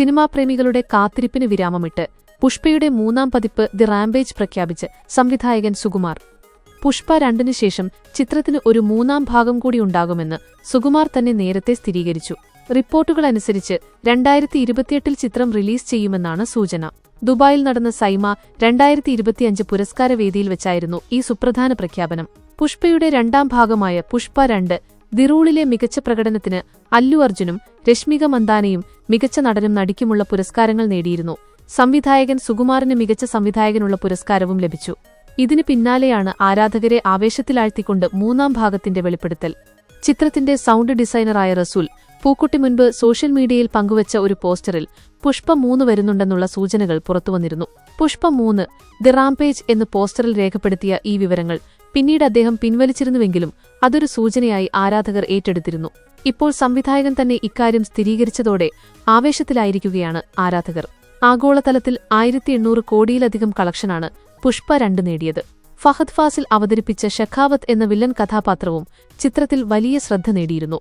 Cinema പ്രേമികളുടെ കാത്തിരിപ്പിന് വിരാമമിട്ട് പുഷ്പയുടെ മൂന്നാം പതിപ്പ് ദി റാംബേജ് പ്രഖ്യാപിച്ച് സംവിധായകൻ സുകുമാർ. പുഷ്പ രണ്ടിനു ശേഷം ചിത്രത്തിന് ഒരു മൂന്നാം ഭാഗം കൂടി ഉണ്ടാകുമെന്ന് സുകുമാർ തന്നെ നേരത്തെ സ്ഥിരീകരിച്ചു. റിപ്പോർട്ടുകളനുസരിച്ച് രണ്ടായിരത്തി ഇരുപത്തിയെട്ടിൽ ചിത്രം റിലീസ് ചെയ്യുമെന്നാണ് സൂചന. ദുബായിൽ നടന്ന സൈമ രണ്ടായിരത്തി ഇരുപത്തിയഞ്ച് പുരസ്കാരവേദിയിൽ വെച്ചായിരുന്നു ഈ സുപ്രധാന പ്രഖ്യാപനം. പുഷ്പയുടെ രണ്ടാം ഭാഗമായ പുഷ്പ രണ്ട് ദിറൂളിലെ മികച്ച പ്രകടനത്തിന് അല്ലു അർജുനും രശ്മിക മന്ദാനയും മികച്ച നടനും നടിക്കുമുള്ള പുരസ്കാരങ്ങൾ നേടിയിരുന്നു. സംവിധായകൻ സുകുമാറിന് മികച്ച സംവിധായകനുള്ള പുരസ്കാരവും ലഭിച്ചു. ഇതിന് പിന്നാലെയാണ് ആരാധകരെ ആവേശത്തിലാഴ്ത്തിക്കൊണ്ട് മൂന്നാം ഭാഗത്തിന്റെ വെളിപ്പെടുത്തൽ. ചിത്രത്തിന്റെ സൗണ്ട് ഡിസൈനറായ റസൂൽ പൂക്കുട്ടി മുൻപ് സോഷ്യൽ മീഡിയയിൽ പങ്കുവച്ച ഒരു പോസ്റ്ററിൽ പുഷ്പ മൂന്ന് വരുന്നുണ്ടെന്നുള്ള സൂചനകൾ പുറത്തുവന്നിരുന്നു. പുഷ്പ മൂന്ന് ദി റാംപേജ് എന്ന് പോസ്റ്ററിൽ രേഖപ്പെടുത്തിയ ഈ വിവരങ്ങൾ പിന്നീട് അദ്ദേഹം പിൻവലിച്ചിരുന്നുവെങ്കിലും അതൊരു സൂചനയായി ആരാധകർ ഏറ്റെടുത്തിരുന്നു. ഇപ്പോൾ സംവിധായകൻ തന്നെ ഇക്കാര്യം സ്ഥിരീകരിച്ചതോടെ ആവേശത്തിലായിരിക്കുകയാണ് ആരാധകർ. ആഗോളതലത്തിൽ ആയിരത്തി എണ്ണൂറ് കോടിയിലധികം കളക്ഷനാണ് പുഷ്പ രണ്ട് നേടിയത്. ഫഹദ് ഫാസിൽ അവതരിപ്പിച്ച ഷെഖാവത്ത് എന്ന വില്ലൻ കഥാപാത്രവും ചിത്രത്തിൽ വലിയ ശ്രദ്ധ നേടിയിരുന്നു.